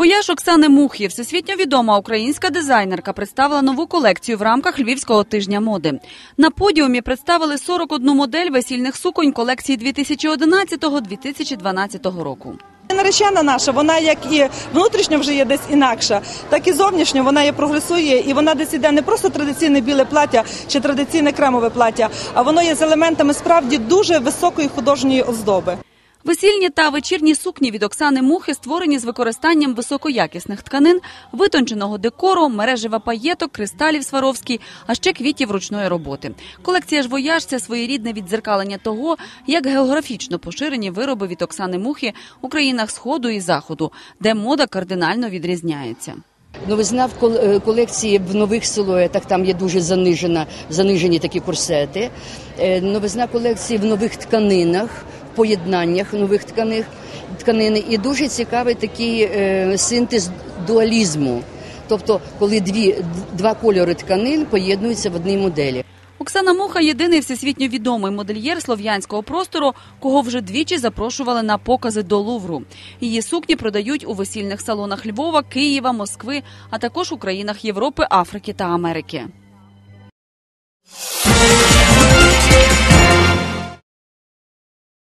Вояж Оксани Мухі, всесвітньо відома українська дизайнерка, представила нову колекцію в рамках Львівського тижня моди. На подіумі представили 41 модель весільних суконь колекції 2011-2012 року. Наречена наша, вона як і внутрішньо вже є десь інакша, так і зовнішньо вона є прогресує, і вона десь іде не просто традиційне біле плаття чи традиційне кремове плаття, а воно є з елементами справді дуже високої художньої оздоби. Весільні та вечірні сукні від Оксани Мухи створені з використанням високоякісних тканин, витонченого декору, мережева паєток, кристалів Сваровський, а ще квітів ручної роботи. Колекція ж «Вояж» – це своєрідне віддзеркалення того, як географічно поширені вироби від Оксани Мухи у країнах Сходу і Заходу, де мода кардинально відрізняється. Новизна в кол- е, колекції в нових силуетах, там є дуже занижена, занижені такі корсети. Е, Новизна колекції в нових тканинах, поєднаннях нових тканих, тканин. І дуже цікавий такий е, синтез дуалізму. Тобто, коли дві, два кольори тканин поєднуються в одній моделі. Оксана Муха єдиний всесвітньо відомий модельєр слов'янського простору, кого вже двічі запрошували на покази до Лувру. Її сукні продають у весільних салонах Львова, Києва, Москви, а також у країнах Європи, Африки та Америки.